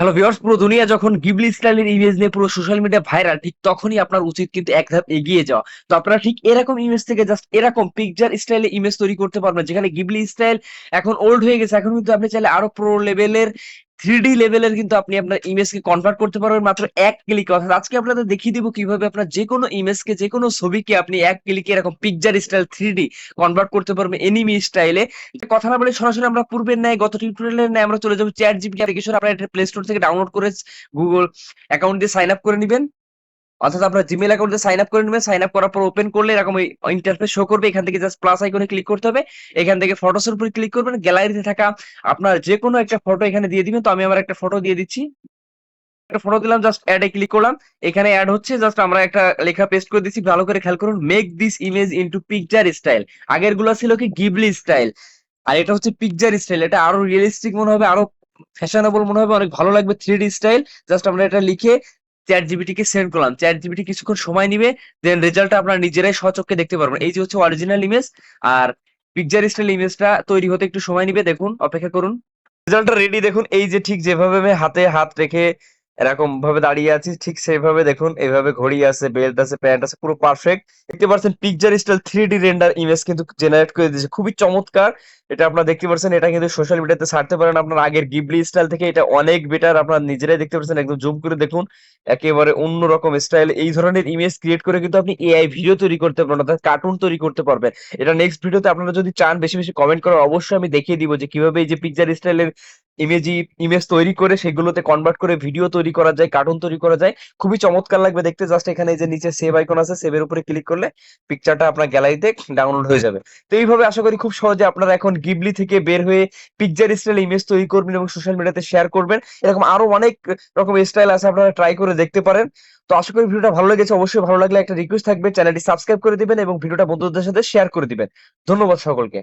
Hello viewers পুরো দুনিয়া যখন গিবলি স্টাইলের ইমেজ নিয়ে পুরো সোশ্যাল মিডিয়া ভাইরাল ঠিক তখনই আপনার উচিত কিন্তু এক ধাপ এগিয়ে যাওয়া। তো আপনারা ঠিক এরকম ইমেজ থেকে জাস্ট এরকম পিকচার স্টাইলে ইমেজ তৈরি করতে পারবেন, যেখানে গিবলি স্টাইল এখন ওল্ড হয়ে গেছে, এখন কিন্তু আপনি চাইলে আরও প্রো লেভেলের থ্রি ডি লেভেলের কিন্তু আপনি আপনার ইমেজ কে কনভার্ট করতে পারবেন মাত্র এক ক্লিক অর্থাৎ আজকে আপনাদের দেখিয়ে দিব কীভাবে আপনার যে কোনো ইমেজকে যে কোনো ছবিকে আপনি এক ক্লিকে এরকম পিকচার স্টাইল থ্রিডি কনভার্ট করতে পারবেন এনিমি স্টাইলে কথা না বলে সরাসরি আমরা পূর্বের ন্যায়, গত টিউটোরিয়ালের ন্যায় আমরা চলে যাব চ্যাট জিপিটি অ্যাপ্লিকেশন আপনারা এটা প্লে স্টোর থেকে ডাউনলোড করে গুগল অ্যাকাউন্ট দিয়ে সাইন আপ করে নেবেন। অর্থাৎ আপনার জিমেল অ্যাকাউন্ট সাইন আপ করে নেবেন সাইন আপ করার পর ওপেন করলে এরকম ইন্টারফেস শো করবে, এখান থেকে জাস্ট প্লাস আইকনে ক্লিক করতে হবে, এখান থেকে ফটোস এর উপর ক্লিক করবেন গ্যালারিতে থাকা আপনার যে কোনো একটা ফটো এখানে দিয়ে দিবেন, তো আমি আমার একটা ফটো দিয়ে দিচ্ছি। একটা ফটো দিলাম জাস্ট অ্যাড এ ক্লিক করলাম, এখানে অ্যাড হচ্ছে জাস্ট আমরা একটা লেখা পেস্ট করে দিচ্ছি ভালো করে খেয়াল করুন make this image into picture style আগেরগুলো ছিল কি গিবলি স্টাইল আর এটা হচ্ছে পিকচার স্টাইল এটা আরও রিয়েলিস্টিক মনে হবে, আরও ফ্যাশনেবল মনে হবে, অনেক ভালো লাগবে থ্রি ডি স্টাইল জাস্ট আমরা এটা লিখে চ্যাট জিবিটি কে সেন্ড করলাম। চ্যাট জিবিটি কিছুক্ষণ সময় নিবে দেন রেজাল্ট আপনারা নিজেরাই সচক্ষে দেখতে পারবেন। এই যে হচ্ছে অরিজিনাল ইমেজ আর পিকচার স্টাইল ইমেজটা তৈরি হতে একটু সময় নিবে, দেখুন, অপেক্ষা করুন। রেজাল্টটা রেডি দেখুন, এই যে ঠিক যেভাবে আমি হাতে হাত রেখে এরকম ভাবে দাঁড়িয়ে আছি, ঠিক সেইভাবে দেখুন, এইভাবে ঘড়ি আছে বেল্ট আছে প্যান্ট আছে, পুরো পারফেক্ট দেখতে পাচ্ছেন picture style three D render image কিন্তু জেনারেট করে দিয়েছে। খুবই চমৎকার। এটা আপনারা দেখতে পাচ্ছেন, এটা কিন্তু সোশ্যাল মিডিয়াতে ছাড়তে পারেন আপনার আগের গিবলি স্টাইল থেকে। এটা অনেক বেটার আপনারা নিজেরাই দেখতে পাচ্ছেন, একদম জুম করে দেখুন। একেবারে অন্যরকম স্টাইল এই ধরনের ইমেজ ক্রিয়েট করে কিন্তু আপনি এআই ভিডিও তৈরি করতে পারবেন, অর্থাৎ কার্টুন তৈরি করতে পারবেন। এটা নেক্সট ভিডিওতে আপনারা যদি চান, বেশি বেশি কমেন্ট করার, অবশ্যই আমি দেখিয়ে দিব যে কীভাবে এই যে পিকচার স্টাইলের ইমেজি ইমেজ তৈরি করে সেগুলোতে কনভার্ট করে ভিডিও তৈরি করা যায় কার্টুন তৈরি করা যায়। খুবই চমৎকার লাগবে দেখতে। জাস্ট এখানে যে নিচে সেভ আইকন আছে সেভের উপরে ক্লিক করলে পিকচারটা আপনার গ্যালারিতে ডাউনলোড হয়ে যাবে। তো এইভাবে আশা করি খুব সহজে আপনারা এখন গিবলি থেকে বের হয়ে পিকচার স্টাইল ইমেজ তৈরি করবেন এবং সোশ্যাল মিডিয়াতে শেয়ার করবেন। এরকম আরও অনেক রকম স্টাইল আছে, আপনারা ট্রাই করে দেখতে পারেন। তো আশা করি ভিডিওটা ভালো লেগেছে। অবশ্যই ভালো লাগলে একটা রিকোয়েস্ট থাকবে। চ্যানেলটি সাবস্ক্রাইব করে দিবেন এবং ভিডিওটা বন্ধুদের সাথে শেয়ার করে দিবেন। ধন্যবাদ সকলকে।